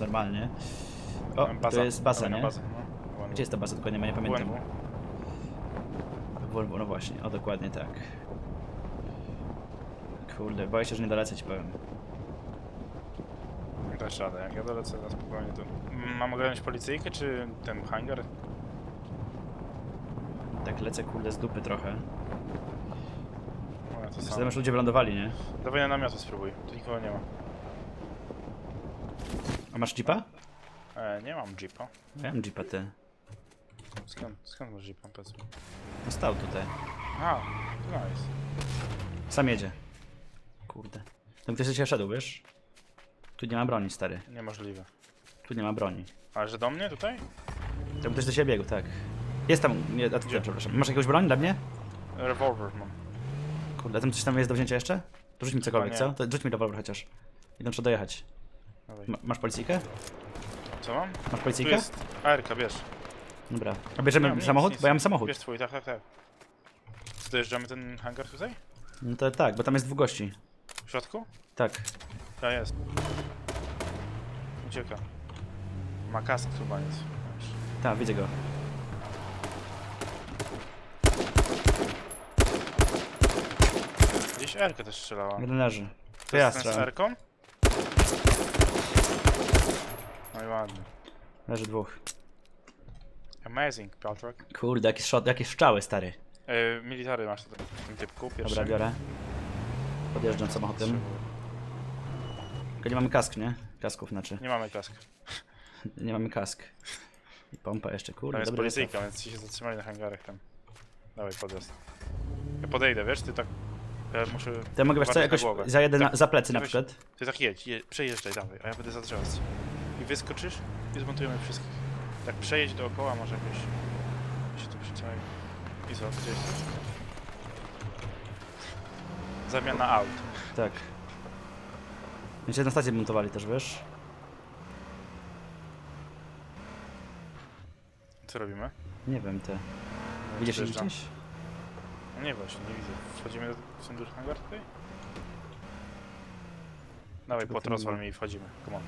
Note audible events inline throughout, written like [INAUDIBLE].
normalnie. O, Baza. to jest baza, nie? no. Gdzie jest ta baza? Dokładnie, nie pamiętam. WNW. No właśnie, o dokładnie tak. Kurde, boję się, że nie dolecę ci powiem. Dasz radę, jak ja dolecę na spokojnie to... Mam ogarnąć policyjkę, czy ten hangar? Tak lecę kurde z dupy trochę. No, ja to Zresztą już ludzie wylądowali, nie? Dawaj na namiotu spróbuj, tu nikogo nie ma. A masz jeepa? E, nie mam jeepa. Ja mam jeepa, ty. Skąd, skąd masz jeepa, powiedz mi? No stał tutaj. A, nice. Sam jedzie. Kurde. Tam ktoś się szedł, wiesz? Tu nie ma broni, stary. Niemożliwe. Tu nie ma broni. Ale że do mnie tutaj? Tam ktoś do siebie biegł, tak. Jest tam, nie, a ty, Gdzie? przepraszam. Masz jakąś broń dla mnie? Rewolwer mam. Kurde, a tam coś tam jest do wzięcia jeszcze? To rzuć mi cokolwiek, nie. co? To rzuć mi rewolwer chociaż. I tam trzeba dojechać. Dawaj. Ma, masz policyjkę? Co mam? Masz Tu policyjkę? jest ARK, bierz. Dobra. A bierzemy Nie mam nic, samochód? nic. Bo ja mam samochód. Bierz twój, tak, tak, tak. Co, dojeżdżamy ten hangar tutaj? No to tak, bo tam jest dwóch gości. W środku? Tak. Ja jest. Ucieka. Ma kask chyba nic. Tak, widzę go. Gdzieś Erkę też strzelała. Jeden leży. To To ja jest ten z strzelam. Erką? No i ładnie. Leży dwóch. Amazing, Piotrek. Kurde, jakie, szot, jakie szczały, stary. Yy, military masz tutaj w tym typku. Dobra, biorę. Podjeżdżam samochodem. Tylko nie mamy kask, nie? Kasków znaczy. Nie mamy kask. [LAUGHS] Nie mamy kask. I pompa jeszcze, Tam kurde, jest dobry policyjka, więc ci się zatrzymali na hangarach tam. Dawaj, podjazd. Ja podejdę, wiesz, ty tak... Ja muszę... To ja mogę wiesz co, jakoś głowę. zajedę na, Tak, za plecy na weź- przykład. Ty tak jedź, je, przejeżdżaj, dawaj, a ja będę za. I wyskoczysz i zmontujemy wszystkich. Tak przejedź dookoła, może jakoś się tu przyczai. I co, gdzie jesteś? Zamiana aut. Tak. Się na stację montowali też, wiesz? Co robimy? Nie wiem, ty. Widzisz ich Dojeżdżam. gdzieś? No nie właśnie, nie widzę. Wchodzimy do duży hangar tutaj? Dawaj, Czego pod rozwal mi i wchodzimy. Come on.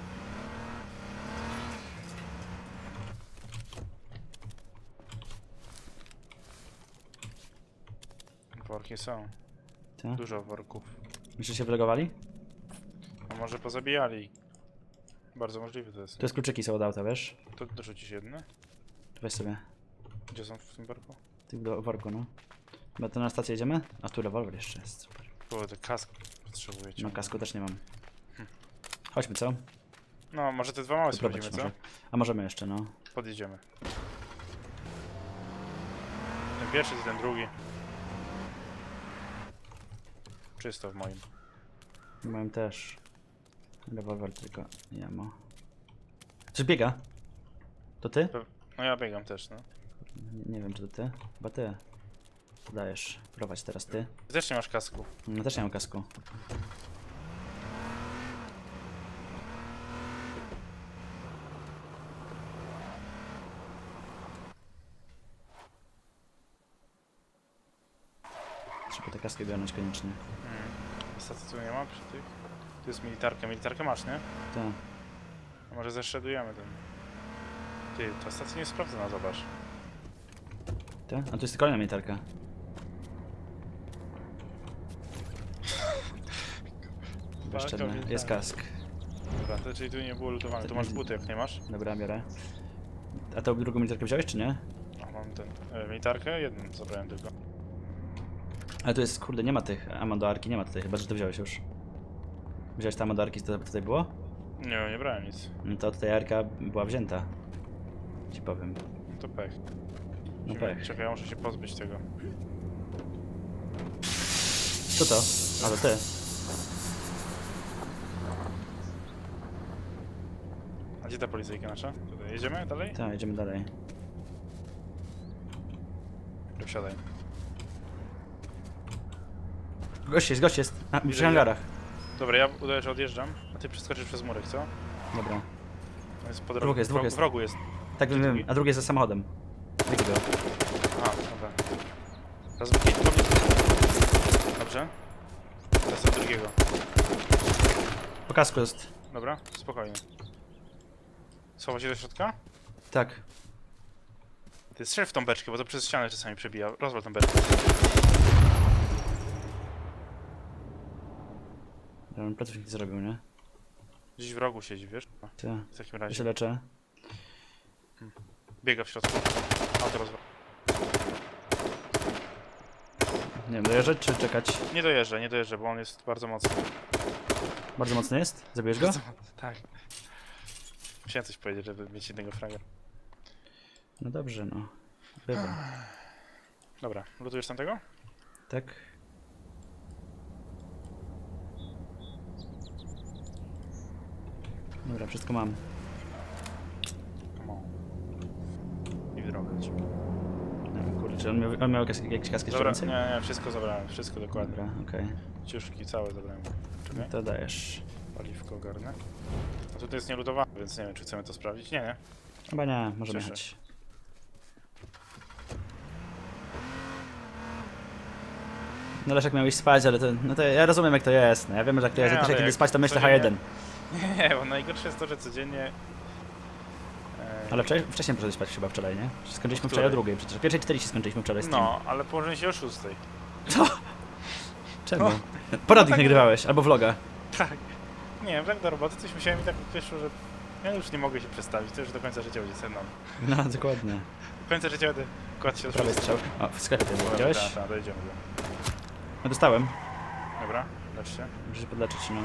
Worki są. Tak? Dużo worków. Myślisz, się wylogowali? A może pozabijali? Bardzo możliwe to jest. Tu jest kluczyki są od auta, wiesz? To dorzucisz jedne? To weź sobie. Gdzie są w tym worku? Ty do worku, no. Chyba to na stację jedziemy? A tu rewolwer jeszcze jest, super. Kurde, kask potrzebuję No ciągle. kasku też nie mam. Chodźmy, co? No, może te dwa małe sprawdzimy, co? może. A możemy jeszcze, no. Podjedziemy. Ten pierwszy i ten drugi. Czysto w moim. Miałem też. Rewolwer tylko nie ma. Coś biega? To ty? No ja biegam też, no. Nie, nie wiem, czy to ty. Chyba ty. Dajesz. Prowadź teraz ty. Ty też nie masz kasku. No też nie mam kasku. Trzeba te kaski ogarnąć koniecznie. Mm. Stacji tu nie ma przy tych? Tu jest militarka. Militarkę masz, nie? Tak. A może zeszedujemy ten. Ty, ta stacja nie jest sprawdzona, zobacz. Tak? A tu jest kolejna militarka. Jest kask. Dobra, to czyli tu nie było lutowane. Tu masz buty, jak nie masz. Dobra, biorę. A tą drugą militarkę wziąłeś, czy nie? A mam ten. E, militarkę? Jedną zabrałem tylko. Ale tu jest, kurde, nie ma tych ammo do arki, nie ma tutaj, chyba że to wziąłeś już. Wziąłeś tam ammo do arki, co to tutaj było? Nie, nie brałem nic. No to tutaj arka była wzięta. Ci powiem. No to pech. No Musimy- pech. Czekaj, ja muszę się pozbyć tego. Co to? A to ty. A gdzie ta policyjka nasza? Tutaj jedziemy dalej? Tak, jedziemy dalej. To Wsiadaj. Gość jest, gość jest. A, przy hangarach. Dobra, ja udaję, że odjeżdżam, a ty przeskoczysz przez murek, co? Dobra. On jest po Dwóch drodze. jest, dwóch jest. w rogu jest. Tak, wiem, wiem. drugi? A drugi jest za samochodem. Widzę go. A, dobra. Teraz to mnie. Dobrze. Teraz od drugiego. Po kasku jest. Dobra, spokojnie. Schować się do środka? Tak. Ty strzel w tą beczkę, bo to przez ścianę czasami przebija. Rozwal tą beczkę. Ja bym pleców nie zrobił, nie? Gdzieś w rogu siedzi, wiesz? No, Ty. W takim Ja razie. leczę. Biega w środku. Auto rozwal. Nie wiem, dojeżdżać czy czekać? Nie dojeżdża, nie dojeżdża, bo on jest bardzo mocny. Bardzo mocny jest? Zabijesz go? Tak. Musiałem coś powiedzieć, żeby mieć jednego fraga. No dobrze, no. Bywa. Dobra, lutujesz tamtego? Tak? Dobra, wszystko mam. Come on. I w drogę wiem, kurczę, on miał, on miał jakieś, jakieś kaski jeszcze Dobra, więcej? nie, nie, wszystko zabrałem, wszystko dokładnie. Dobra, okej. Ciuszki całe zabrałem. Czekaj, To dajesz. Paliwko ogarnę. A tutaj jest nieludowane, więc nie wiem, czy chcemy to sprawdzić. Nie, nie. Chyba nie, możemy Cieszę. jechać. No Leszek miał iść spać, ale to, no to ja rozumiem jak to jest. No ja wiem, że jak to jest, Nie, jak ale kiedy jak spać to myślę codziennie- H1. [LAUGHS] Nie, bo najgorsze jest to, że codziennie... E, Ale wczoraj, wcześniej poszedłeś spać chyba wczoraj, nie? Skończyliśmy wczoraj o drugiej przecież. Pierwszej 40 skończyliśmy wczoraj z tym. No, ale położyłem się o 6. [LAUGHS] Czemu? no. Poradnik tak- nagrywałeś, albo vloga. Tak. Nie wiem, tak do roboty coś musiałem i tak wyszło, że ja już nie mogę się przestawić, to już do końca życia będzie ze mną. No, dokładnie. Do końca życia będę kładł się do Prawy strzał. O, w sklepie widziałeś? Tak, tak, dojedziemy. do- No dostałem. Dobra, lecz się. Muszę się podleczyć, no.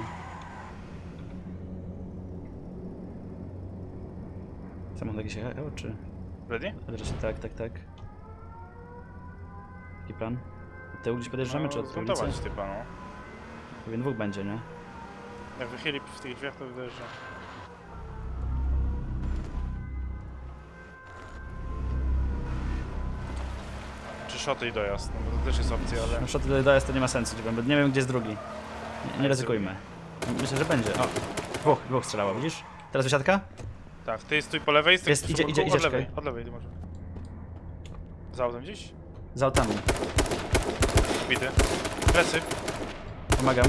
Samochód jakiś jechał, czy... Ready? Ale się tak, tak, tak. Jaki plan? Od tyłu gdzieś podjeżdżamy, czy od ulicy? Zmontować typa, no. Pewien dwóch będzie, nie? Jak wychyli w tych drzwiach, to wydaje, że... Czy szoty i dojazd, no bo to też jest opcja, ale... Na przykład dojazd to nie ma sensu, bo nie wiem gdzie jest drugi. Nie, nie ryzykujmy. Myślę, że będzie. O, dwóch, dwóch strzelało, widzisz? Teraz wysiadka? Tak, ty stój po lewej, stój Jest, idzie, boku, idzie, od idzie, lewej, czekaj. od lewej, ty może. Za autem gdzieś? Za autami. Bity. Plecy, Pomagam.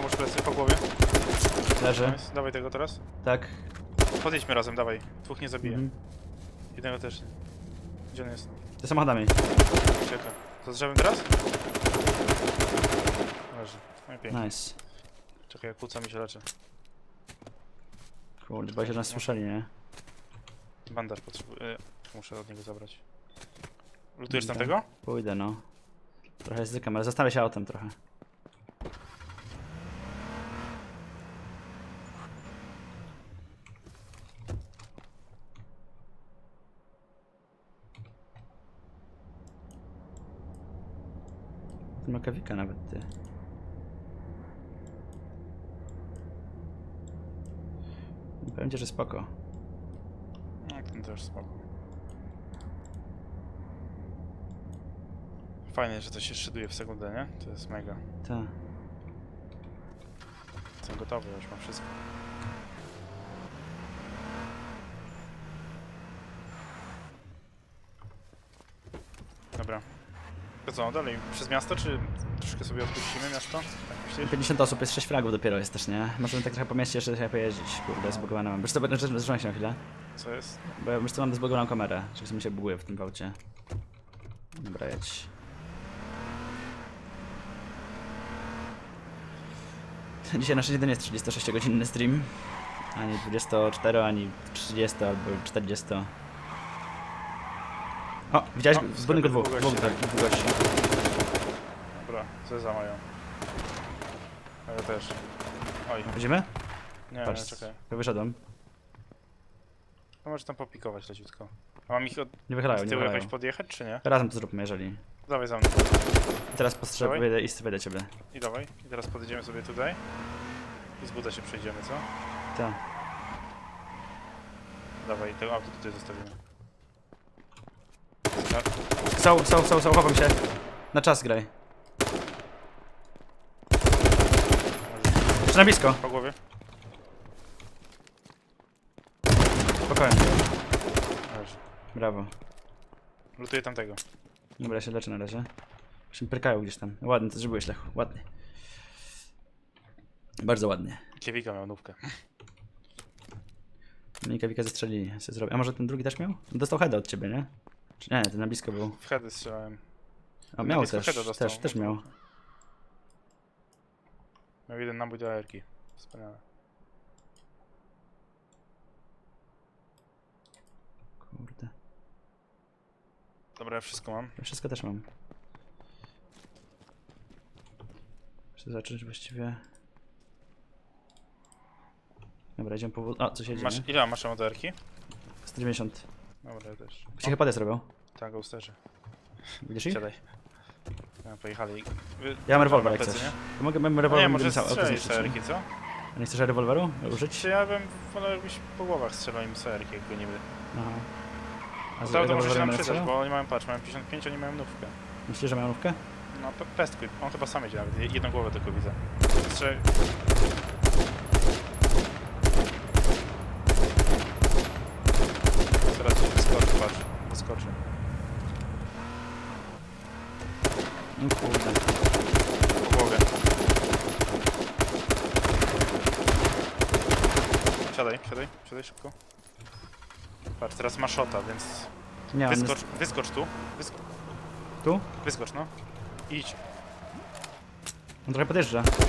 Pomóż plecy, po głowie. Leży. Nice. Dawaj tego teraz. Tak. Podjedźmy razem, dawaj. Dwóch nie zabiję. Mhm. Jednego też nie. Gdzie on jest? Ze samochodami. Czeka. To z drzewem teraz? Leży. No i pięknie. Nice. Czekaj, jak kłóca mi się leczy. Kurde, bo się nas słyszeli, nie? Bandaż potrzebuję. Muszę od niego zabrać. Lutujesz Dobra. tamtego? Pójdę, no. Trochę zykam, ale zastanę się autem trochę. Makawika nawet, ty. Powiem ci, że spoko. No, ten też spoko. Fajnie, że to się szyduje w sekundę, nie? To jest mega. Tak. Jestem gotowy, już mam wszystko. Dobra. Co, dalej przez miasto, czy troszkę sobie odpuścimy miasto? Tak myślisz? 50 osób, jest 6 fragów dopiero jest też, nie? Możemy tak trochę po mieście jeszcze trochę pojeździć. Kurde, zbugowane mam. Wiesz co, zatrzymaj się na chwilę. Co jest? Bo ja wiesz co, mam zbugowaną kamerę. Czy mi się buguje w tym aucie. Dobra, jedź. Dzisiaj nasz jeden jest 36-godzinny stream. Ani 24, ani 30, albo 40. O, widziałeś O, w budynku dwóch, dwóch gości, dwóch, gości. Dobra, co za mają? A ja też. Oj, Widzimy? nie, Patrz, nie, czekaj. ja wyszedłem. No może tam popikować leciutko. A mam ich od Nie wychylają, z nie tyłu jakoś wychylają. podjechać, czy nie? Razem to zróbmy, jeżeli. Dawaj za mną. I teraz Dawaj. wyjdę i wejdę ciebie. I dawaj. I teraz podjedziemy sobie tutaj. I z buta się przejdziemy, co? Tak. Dawaj, tego auto tutaj zostawimy. Są, są, są, są, chowam się. Na czas graj. Jeszcze na blisko. po głowie. Spokojnie. Leży. Brawo. Lutuję tamtego. Dobra, ja się leczę na razie. Się prykają gdzieś tam. Ładnie to zrobiłeś, Lechu. Ładnie. Bardzo ładnie. Kiewika miał nówkę. Minikawika zestrzelili, sobie zrobię. A może ten drugi też miał? Dostał heada od ciebie, nie? Czy nie, ten na blisko był. W heady strzelałem. A miał też, też, też miał. Miał jeden nabój do aerki. Wspaniale. Kurde. Dobra, ja wszystko mam. Ja wszystko też mam. Chcę zacząć właściwie... Dobra, idziemy po... wód- A, co się dzieje? Masz, ile masz do aerki? 190. Dobra, ja też. Psychopadę zrobił. Tak, usterzy. Widzisz ich? Siadaj. Ja, pojechali. Wy... Ja mam rewolwer, jak plecy, chcesz. nie? To mogę, mam No rewolwer, nie, może sam- strzelić aerki, co? A nie chcesz rewolweru użyć? Czy ja bym wolał, jakbyś po głowach strzelał im z aerki, jakby niby. Aha. A z To, to może się rewolwerem nam będę przydać, strzelał? bo oni mają, patrz, mają 55, oni mają nówkę. Myślisz, że mają nówkę? No, pe- pestkuj. On chyba sam jedzie nawet, je- jedną głowę tylko widzę. Strzel... Teraz gdzieś wyskoczy, patrz. Wyskoczy. No kurde. Po głowie. Siadaj, siadaj, szybko. Patrz, teraz ma shota, więc Nie, on wyskocz, jest... wyskocz tu. Wysk Tu? wyskocz, no. Idź. On trochę podjeżdża. Patrz,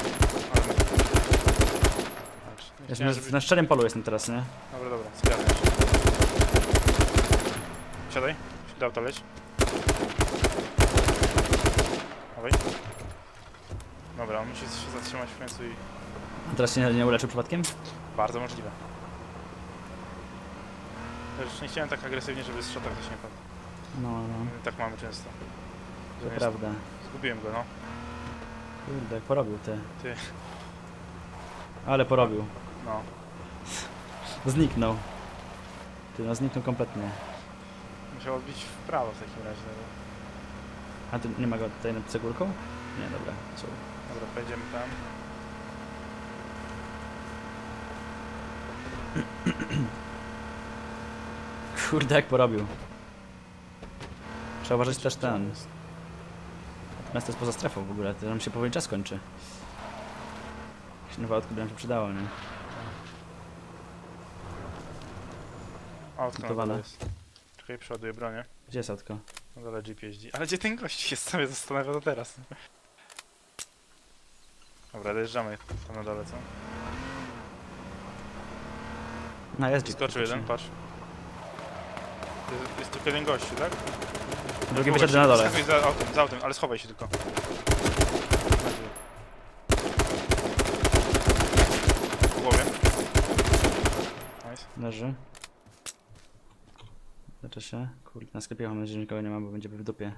nie Jest chciałem, na, żeby... na szczerym polu jestem teraz, nie? Dobra, dobra, zgarniam się. Siadaj, do auta leć. Dawaj. Dobra, on musi się zatrzymać w końcu i... On teraz się nie, nie uleczył przypadkiem? Bardzo możliwe. Też nie chciałem tak agresywnie, żeby z shota ktoś nie padł. No, no. Tak mamy często. To nie- prawda. Zgubiłem go, no. Kurde, jak porobił ty. Ty. Ale porobił. No. Zniknął. Ty, no zniknął kompletnie. Musiał odbić w prawo w takim razie. No. A tu nie ma go tutaj nad cegórką? Nie, dobra. Co? Dobra, pojedziemy tam. Kurde, jak porobił. Trzeba uważać też ten. jest? Miasto jest poza strefą w ogóle, to nam się powoli czas kończy. Jakieś autko by nam się przydało, nie? Autko Gotowane. jest. Czekaj, przeładuję bronię. Gdzie jest autko? Na dole Jeep jeździ. Ale gdzie ten gość jest? Sobie zastanawia to teraz. Dobra, dojeżdżamy tam na dole, co? No jest Skoczył jeden, patrz. Jest, jest tylko jeden gościu, tak? Drugi wyszedł na dole. Skakuj za autem, za autem, ale schowaj się tylko. W głowie. Nice. Leży. Leczę się. Kurde, na sklepie mam nadzieję, że nikogo nie ma, bo będzie w dupie.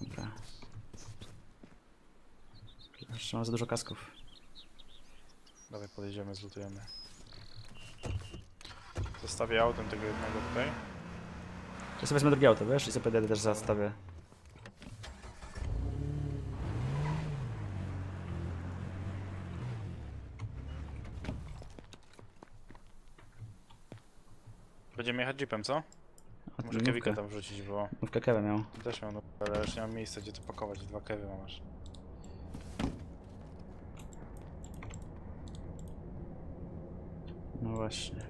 Dobra. Jeszcze mam za dużo kasków. Dawaj, podjedziemy, zlutujemy. Zostawię autem tego jednego tutaj. Ja sobie wezmę drugie auto, wiesz? I sobie podjadę też zastawię. Będziemy jechać jeepem, co? A Może tam wrzucić, bo Nówkę kewę miał. też miał, no, ale już nie mam miejsca, gdzie to pakować. Dwa kewy mam aż. No właśnie.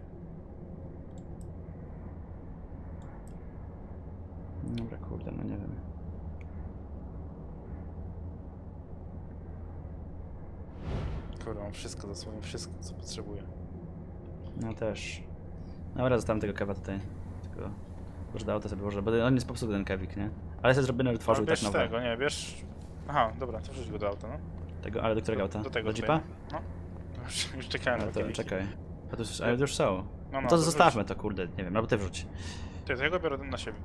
Dobra, kurde, no nie wiem. Kurde, mam wszystko, dosłownie wszystko, co potrzebuję. No też. Dobra, zostawiam tego kewa tutaj. Tylko może do auta sobie włożę, bo on jest popsuty ten kewik, nie? Ale sobie zrobię, nawet tworzył Ale tak bierz nowe. tego, nie, bierz... Aha, dobra, to wrzuć go do auta, no. Tego, ale do którego auta? Do tego Do jeepa? tutaj. No. [LAUGHS] Już, już czekałem No na to czekaj. A tu, a już są. No, No no, to wrzuć. zostawmy to, kurde, nie wiem, albo ty wrzuć. Ty, to ja go biorę na siebie.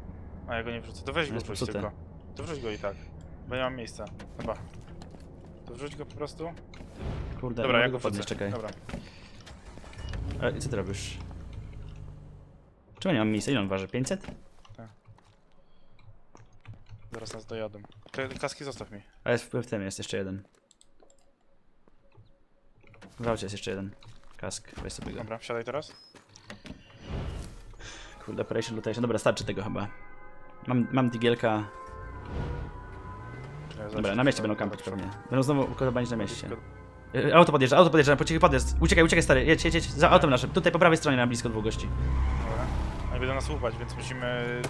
A ja go nie wrzucę. To weź No go jest wrzuć popsute. tylko. To wrzuć go i tak. Bo nie mam miejsca. Chyba. To wrzuć go po prostu. Kurde, Dobra, ja go podnieść, czekaj. Dobra. Ale co ty robisz? Czemu nie mam miejsca? Ile on waży? 500? Zaraz nas dojadą. Te kaski zostaw mi. A jest w, w tym, jest jeszcze jeden. W aucie jest jeszcze jeden. Kask, weź sobie go. Dobra, wsiadaj teraz. Kurde, operation rotation. Dobra, starczy tego chyba. Mam, mam digielka. Czekaj, Dobra, na mieście będą kampić pewnie. Będą znowu układać na mieście. Y, Auto podjeżdża, auto podjeżdża, po cichu podjazd. Uciekaj, uciekaj stary, jedź, jedź, jedź, za autem naszym. Tutaj po prawej stronie na blisko dwóch gości. Dobra. Oni będą nas łupać, więc musimy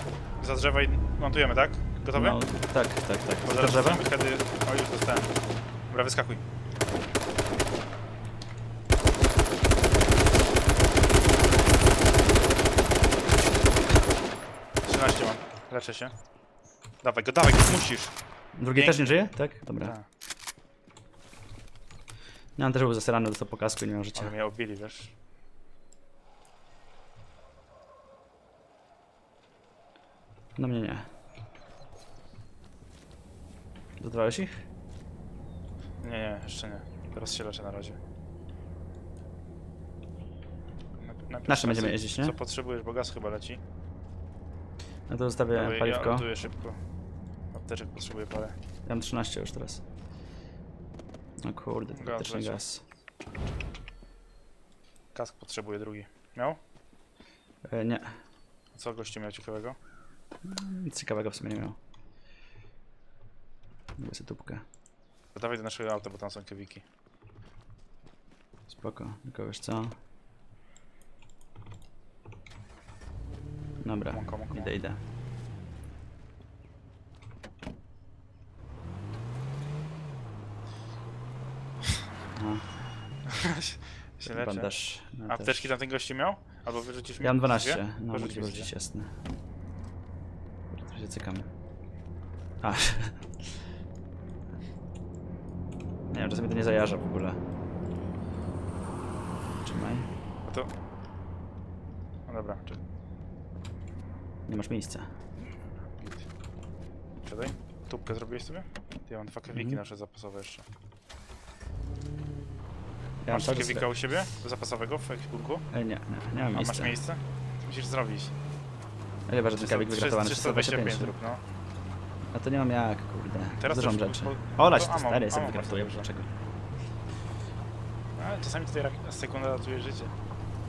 za drzewa i montujemy, tak? Gotowy? No, tak, tak, tak. Bo Za zaraz drzewa? dostaniemy Wtedy... O, już dostałem. Dobra, wyskakuj. Trzynaście mam. Leczę się. Dawaj go, dawaj go, musisz. Drugi też nie żyje? Tak? Dobra. Tak. No on też był zasrany, dostał po kasku i nie miał życia. Ale mnie obili, wiesz. No mnie nie. Dodawałeś ich? Nie, nie, jeszcze nie. Teraz się leczę na razie. Napisz Nasze będziemy co- jeździć, nie? Co potrzebujesz, bo gaz chyba leci. No to zostawię Dawaj, Ja paliwko. ładuję szybko. Apteczek potrzebuję parę. Ja mam 13 już teraz. No kurde, to Gaz gaz. Kask potrzebuję drugi. Miał? E, nie, A Co gościu miał ciekawego? nic ciekawego w sumie nie miał. Mówię sobie tubkę. Dawaj do naszego auta, bo tam są kewiki. Spoko, tylko wiesz co? Dobra, Mąka, mąka, idę, idę. No, [LAUGHS] się leczę. bandaż. no Apteczki też. tam ten gościu miał? Albo wyrzucisz mi? Ja mam 12. Dwie? No, mogę wyrzucić, jasne. Kurde, tu się cykam. A. [LAUGHS] Nie wiem, czasami to nie zajarza w ogóle. Trzymaj. No to... No dobra, czy... Nie masz miejsca. Siadaj. Tubkę zrobiłeś sobie? Ja mam dwa kewiki Mhm. nasze zapasowe jeszcze. Ja mam Masz cały kewika u siebie? Zapasowego w ekwipunku? E, nie, nie, nie mam A miejsca. masz miejsce? To musisz zrobić. Chyba, że ten kawik wygratowany 325 325. zrób, no. A to nie mam jak, kurde. Teraz Dużo to już rzeczy. po- Olać to to ammo- stary, sobie ammo wykraftuję, masz dobrze. dlaczego? Ale czasami tutaj rak- sekunda ratuje życie.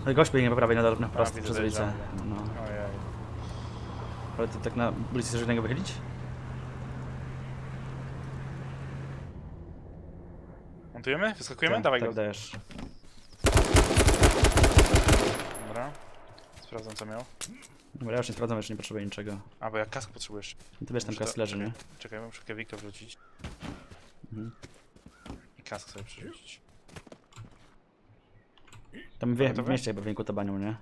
Ale gość biegnie po prawej na, prosto widzę, przez ulicę. dojeżdżamy. No. Ojej. Ale ty tak na ulicy jednego wychylić? Montujemy? Wyskakujemy? Tak, Dawaj tak go. dajesz. Dobra. Sprawdzam co miał. Dobra, ja już nie sprawdzam, jeszcze nie potrzebuję niczego. A, bo jak kask potrzebujesz. No to wiesz, tam Muszę to- kask leży, nie? Czekaj, muszę kewika wrzucić. Mhm. I kask sobie przerzucić. Tam wie, w Gotowe? mieście chyba wieku tabanią, nie?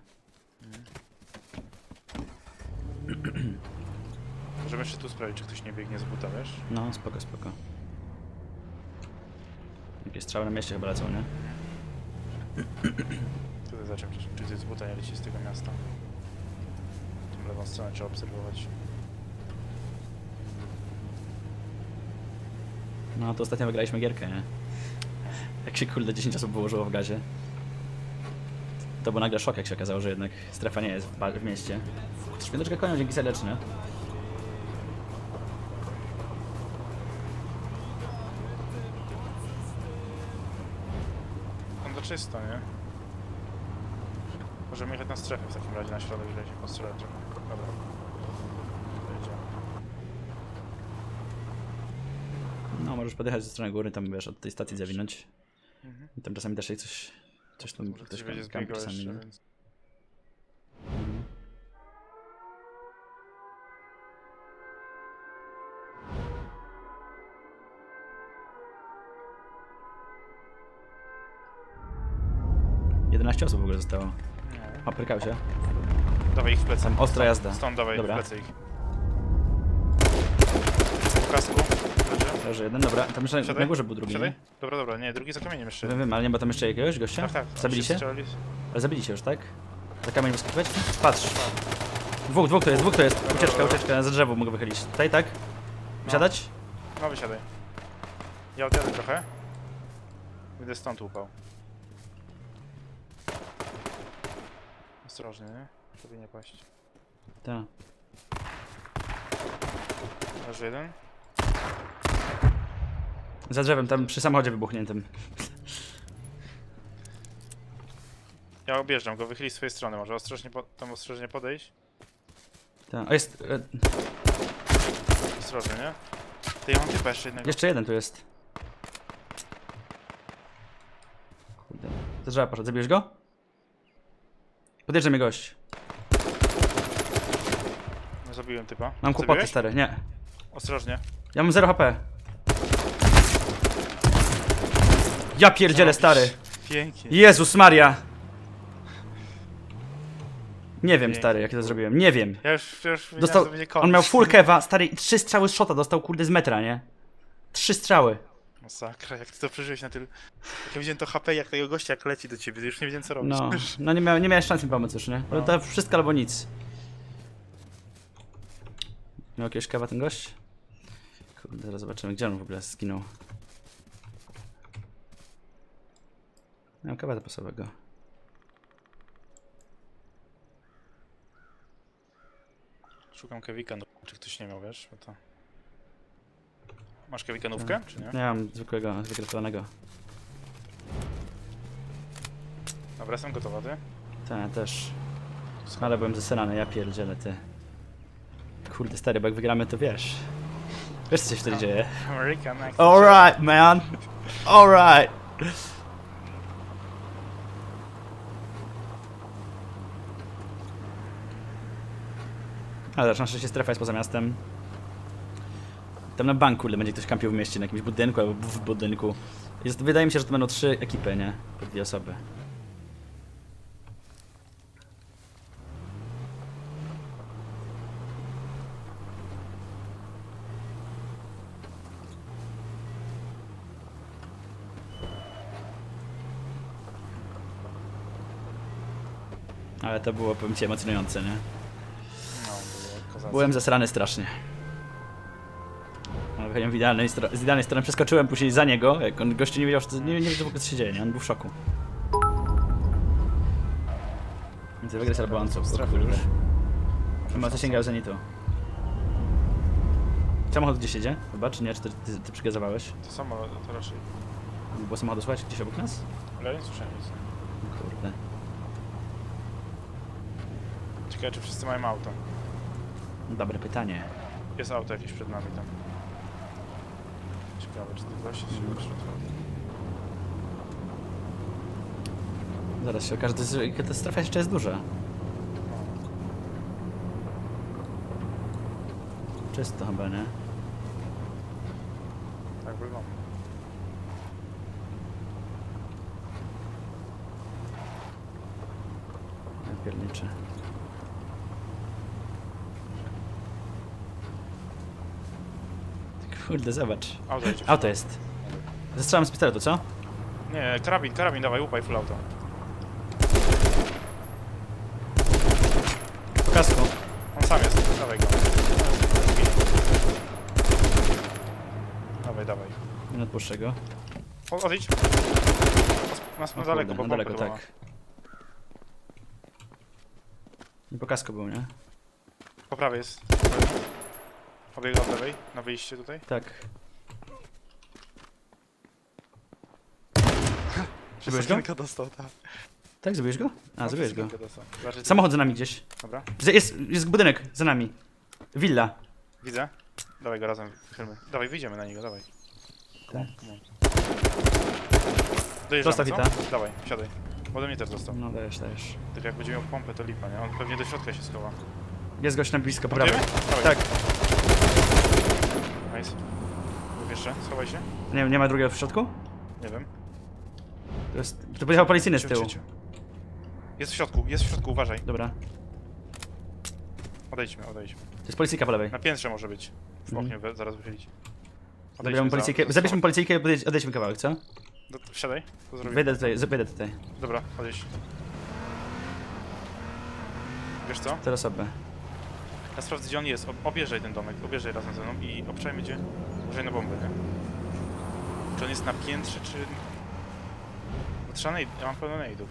[CLEARS THROAT] Możemy jeszcze tu sprawdzić, czy ktoś nie biegnie z buta, wiesz? No, spoko, spoko. Jakieś strzały na mieście chyba lecą, nie? Tutaj zobaczymy, czy, czy z buta nie leci z tego miasta. Tą lewą stronę trzeba obserwować. No, to ostatnio wygraliśmy gierkę, nie? Jak się kurde 10 osób wyłożyło w gazie. To był nagle szok, jak się okazało, że jednak strefa nie jest w, w mieście. Szpiedoczka konią dzięki serdecznie. Czysto, nie? Możemy jechać na strefę w takim razie, na środek, żeby się postrzelać. Dobra. No, możesz podjechać ze strony góry, tam wiesz, od tej stacji zawinąć. Mhm. I tam czasami też się coś... Coś tam, Może ktoś ktoś będzie zbiegał czasami, jeszcze, nie? więc... 11 osób w ogóle zostało. Oprykały się. Dawaj ich w plecy. Tam ostra jazda. Stąd dawaj Dobra. w plecy ich. W kasku. Leży. Leży jeden, dobra. Tam jeszcze na- Siadaj. na górze był drugi. Siadaj. Dobra, dobra, nie, drugi za kamieniem jeszcze. Wiem, wiem, ale nie ma tam jeszcze jakiegoś gościa? Tak, tak. Zabili się? Ale zabili się już, tak? Za kamień wyskakiwać? Patrz. Dwóch, dwóch to jest, dwóch to jest. Ucieczka, ucieczka, za drzewo mogę wychylić. Tutaj, tak? No. Wysiadać? No wysiadaj. Ja odjadę trochę. Będę stąd łupał. Ostrożnie, nie? Żeby nie paść. Tak. Leży jeden. Za drzewem, tam przy samochodzie wybuchniętym. Ja objeżdżam go, wychyli z swojej strony. Może ostrożnie po, tam ostrożnie podejść? Tak. O, jest. E, Ostrożnie, nie? Ty, ja mam typa jeszcze jednego. jeszcze jeden tu jest. Do drzewa poszedł. Zabiłeś go? Podjeżdża mnie gość. No, zabiłem typa. Mam kłopoty, Zabiłeś? stary. Nie. Ostrożnie. Ja mam 0 HP. Ja pierdzielę, stary. Pięknie. Jezus Maria. Nie wiem, stary, jak ja to zrobiłem. Nie wiem. Ja już, ja już wiedziałem, Dostał, że będzie on miał full kewa, stary, i trzy strzały z shota dostał, kurde, z metra, nie? Trzy strzały. Masakra, jak ty to przeżyłeś na tylu... Jak ja widziałem to HP, jak tego gościa jak leci do ciebie, to już nie wiedziałem co robić. No, [LAUGHS] no nie, miał, nie miałeś szans mi pomóc już, nie? No. To wszystko albo nic. Miał jakiegoś kawa ten gość? Kurde, zaraz zobaczymy, gdzie on w ogóle zginął. Miał kawa zapasowego. Szukam Kewika, no, czy ktoś nie miał, wiesz, bo to... Masz Kewikanówkę, czy nie? Nie mam zwykłego, zwyklegowanego. Dobra, jestem gotowa, ty? Tak, ja też. Ale byłem zasrany, ja pierdzielę, ty. Kurde, stary, bo jak wygramy, to wiesz. Wiesz, co się wtedy dzieje. American accent. Alright, man. Alright. Ale na szczęście strefa jest poza miastem. Tam na banku, ile będzie ktoś kampił w mieście, na jakimś budynku albo w budynku. Jest, wydaje mi się, że to będą trzy ekipy, nie? Po dwie osoby. Ale to było, powiem ci, emocjonujące, nie? No, było. Byłem zasrany strasznie. W idealnej, z idealnej strony, przeskoczyłem później za niego, jak on gościu nie wiedział, co, nie, nie wiedział w ogóle co się dzieje, nie? On był w szoku. Więc wygrać albo co, Strefy kurde. już. Chyba to sięgał zenitu. Samochód gdzieś jedzie? Chyba, czy nie? Czy ty, ty, ty przygazowałeś? To samo, to raczej. Było samochodu słychać gdzieś obok nas? Ale ja nie słyszałem nic. Kurde. Ciekawe, czy wszyscy mają auto. Dobre pytanie. Jest auto jakieś przed nami tam. Ciekawe, czy to gość się wyszedł. Zaraz się okaże, ta strefa jeszcze jest duża. Czysto chyba, nie? Tak wygląda. Ja pierniczę. Kurde, zobacz. Auto jedzie. Auto jest. Zestrzelam z pistoletu, co? Nie, karabin, karabin, dawaj, łupaj full auto. Po kasku. On sam jest, dawaj go. Dawaj, dawaj. Nie odpuszczę go. O, odejdź. Na, na O daleko, kurde, bo na daleko, tak. I po kasku był, nie? Po prawej jest. Pobiegł od lewej, na wyjście tutaj. Tak. Zrobiłeś go? Dostał, tak. Tak, zrobiłeś go? A, zrobiłeś go. Szybko dostał. Zobaczycie. Samochód za nami gdzieś. Dobra, Jest, jest budynek za nami. Willa. widzę. Dawaj go razem, wychylmy. Dawaj, wyjdziemy na niego, dawaj. Tak. Dojeżdżamy, Zostaw co? hita. Dawaj, siadaj. Ode mnie też dostał. No dajesz, dajesz. Tylko jak będzie miał pompę, to lipa, nie? On pewnie do środka się schowa. Jest gość na blisko, po prawej. Montujemy? Dawaj. Tak. Nice. Mów jeszcze, schowaj się. Nie, nie ma drugiego w środku? Nie wiem. To jest... To pojechał policyjny z Ciu, tyłu. ciu, ciu. Jest w środku, jest w środku, uważaj. Dobra. Odejdźmy, odejdźmy. To jest policyjka po lewej. Na piętrze może być. W Mhm. oknie we, zaraz wychylić. Policyjkę. Zabierzmy policyjkę i odejdź- odejdźmy kawałek, co? Do, wsiadaj, to zrobimy. Wejdę tutaj, z- wejdę tutaj. Dobra, odejdź. Wiesz co? Teraz osobę. Ja sprawdzę gdzie on jest. Ob- Objeżdżaj ten domek, objeżdżaj razem ze mną i obczajmy gdzie. Uważaj na bombę, nie? Czy on jest na piętrze, czy... Bo trzeba nade- Ja mam pełno nade'ów.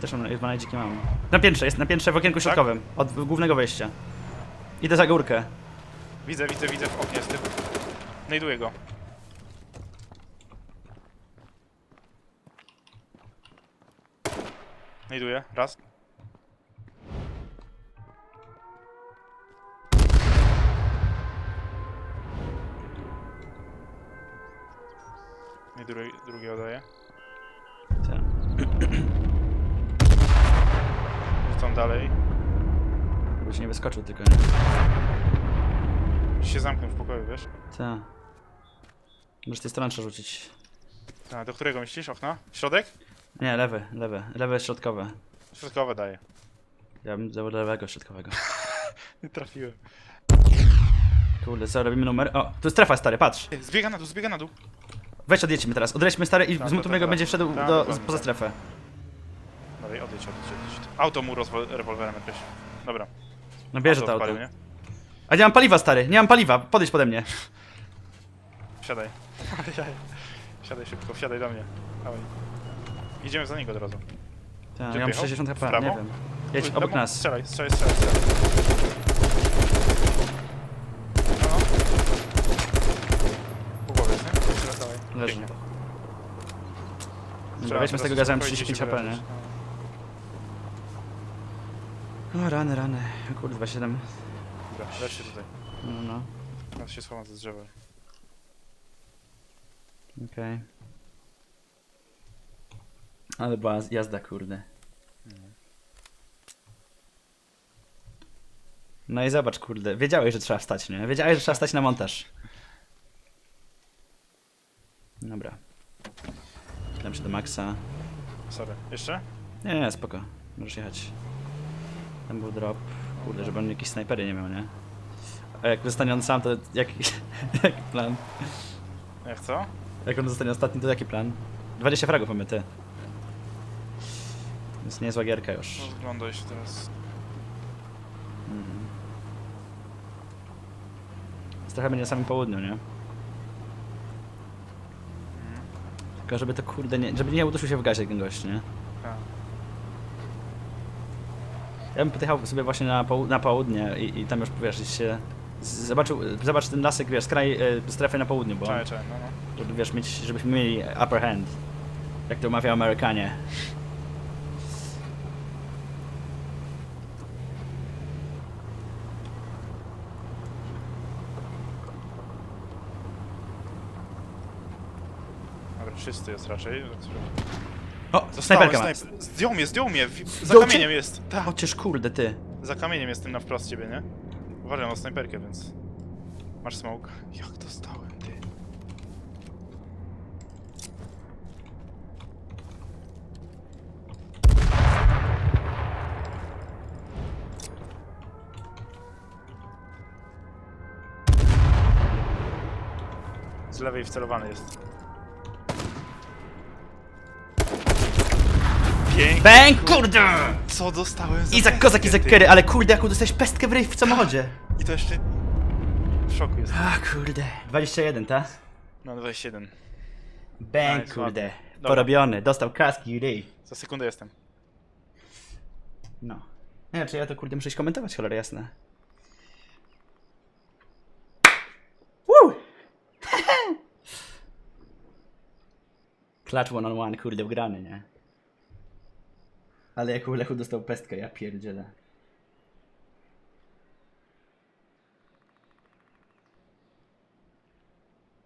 Też mam, chyba najdzikie mam. Na piętrze, jest na piętrze w okienku Tak? środkowym. Od głównego wejścia. Idę za górkę. Widzę, widzę, widzę w oknie jest typ. Najduję go. Najduję, raz. Najduję, drugi oddaję. Tak. [CLEARS THROAT] Rzucam dalej. Ci nie wyskoczył tylko, nie? Się zamknąć w pokoju, wiesz? Tak. Może z tej strony trzeba rzucić. A, do którego myślisz? Okna? Środek? Nie, lewy, lewy. Lewe środkowe. Środkowe daję. Ja bym dał lewego środkowego. [LAUGHS] Nie trafiłem. Kurde, co, robimy numer? O, tu strefa stary, patrz. Zbiega na dół, zbiega na dół. Weź odjedźmy teraz. Odlećmy stary i Tak, zmutujmy tak, go, tak. będzie wszedł Tak, do, dokładnie, poza tak. strefę. Dalej, odejdź, odejdź, odejdź. Auto mu rewolwerem jakoś. Dobra. No bierze to Auto auto. wpalił, nie? A nie mam paliwa stary, nie mam paliwa, podejdź pode mnie. Wsiadaj. [LAUGHS] Wsiadaj szybko, wsiadaj do mnie. Dawaj. Idziemy za niego od razu. Tak, ja mam pojechał? 60 W HP, nie wiem. Jedź obok dobra, nas. Strzelaj, strzelaj, strzelaj. strzelaj. No, no. Po głowie, nie? Strzelaj, dawaj. Leży. Weźmy z tego gazem spokojnie 35 się HP, nie? wyleczyć. O, rany, rany. Kurde, 27. Dobra, lecz się tutaj. No, no. Teraz się schowam za drzewo. Okej. Ale była jazda, kurde. No i zobacz, kurde. Wiedziałeś, że trzeba wstać, nie? Wiedziałeś, że trzeba wstać na montaż. Dobra. Dam się do maksa. Sorry. Jeszcze? Nie, nie, spoko. Możesz jechać. Tam był drop. Kurde, żeby on jakieś snajpery nie miał, nie? A jak zostanie on sam, to jaki, [LAUGHS] jaki plan? Jak co? Jak on zostanie ostatni, to jaki plan? 20 fragów mamy, ty. Więc niezła gierka już. Rozglądaj się teraz. Mhm. Jest trochę będzie na samym południu, nie? Tylko żeby to kurde nie... Żeby nie udusił się w gazie ten gość, nie? Tak. Ja bym podjechał sobie właśnie na, poł na południe i, i tam już wiesz, gdzieś się... Zobaczył, zobacz ten lasek, wiesz, skraj e, strefy na południu, bo Czekaj, czekaj, no no. żeby, wiesz, mieć, żebyśmy mieli upper hand. Jak to mawiają Amerykanie. Dobra, czysty jest raczej. O, Zostałem, snajperka ma. snajper. Zdjął mnie, zdjął mnie! w- Za Zdjął cię? kamieniem jest! Tak, Chociaż kurde, ty. za kamieniem jest tym na wprost ciebie, nie? Uważaj, mam snajperkę, więc... Masz smoke. Jak dostałem, ty? Z lewej wcelowany jest. Pięknie! Bang, kurde! Co dostałem za Izak Kozak, pestkę, Izak ty? Kery, ale kurde, jaką dostałeś pestkę w ryj w samochodzie. I to jeszcze... W szoku jest. A kurde. 21, tak? No 21. Bang, Nice, kurde. ładnie. Dobra. Porobiony, dostał kaski i ryj. Za sekundę jestem. No. Nie, czy ja to kurde muszę iść komentować, cholera jasne. Woo! [LAUGHS] Clutch one on one, kurde, wgrany, nie? Ale jak Lechu dostał pestkę, ja pierdzielę.